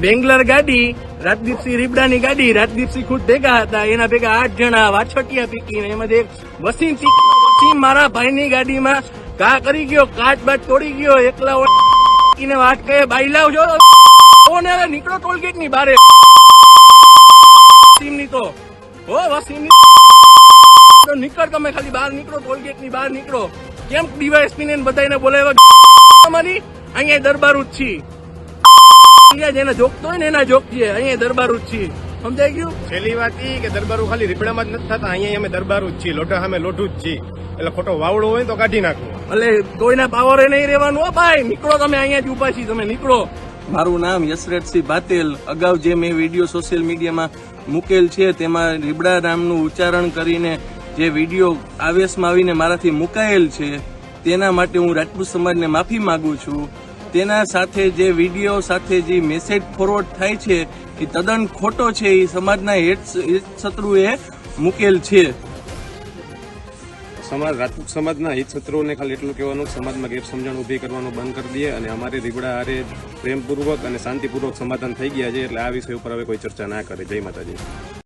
વેંગલર ગાડી, રાજદીપસિંહ રીબડાની ગાડી, રાજદીપસિંહ ખુદ ભેગા હતા, એના ભેગા આઠ જણા, વાછટિયા પીકીને એમાંથી એક વસીમ વસીમ મારા ભાઈની ગાડીમાં ઘા કરી ગયો, કાચ બાચ તોડી ગયો, એકલા ઓળખીને વાત કહે બાઈ લાવજો કોને હવે નીકળો ટોલગેટની બારે. વસીમની તો. હો, વસીમની નીકળ તમે ખાલી બહાર નીકળો ટોલગેટની બહાર નીકળો. કેમ ડીવાયએસપી ને બધાને બોલાવ્યા? તમારી અહીંયા દરબારું જ છી અહીંયા જેને જોકતો હોય ને એના જોકજે અહીંયા દરબારું જ છી સમજાઈ ગયું? છેલ્લી વાત ઈ કે દરબારો ખાલી રીપડામાં જ નથી થતા અહીંયા અમે દરબારું જ છીએ. લોટા સામે લોઢું જ છીએ. એટલે ખોટો વાવડો હોય તો કાઢી નાખો. એટલે કોઈના પાવરે નહીં રહેવાનું. હો ભાઈ નીકળો તમે અહીંયા જ ઊભા છીએ તમે નીકળો. મારું નામ યશરથસિંહ પાટેલ અગાઉ જે મેં વીડિયો સોશિયલ મીડિયામાં મૂકેલ છે તેમાં રીબડા નામનું ઉચ્ચારણ કરીને જે વીડિયો આવેશમાં આવીને મારાથી મુકાયેલ છે તેના માટે હું રાજપૂત સમાજને માફી માગું છું. તેના સાથે જે વીડિયો સાથે જે મેસેજ ફોરવર્ડ થાય છે, એ તદ્દન ખોટો છે, એ સમાજના હેત શત્રુએ મૂકેલ છે. સમાજ, રાજપૂત સમાજના હિત શત્રુઓને ખાલી એટલું કહેવાનું સમાજમાં ગેરસમજણ ઊભી કરવાનું બંધ કરી દઈએ અને અમારી રીબડા હારે પ્રેમપૂર્વક અને શાંતિપૂર્વક સમાધાન થઈ ગયા છે, એટલે આ વિષય ઉપર હવે કોઈ ચર્ચા ના કરે. જય માતાજી.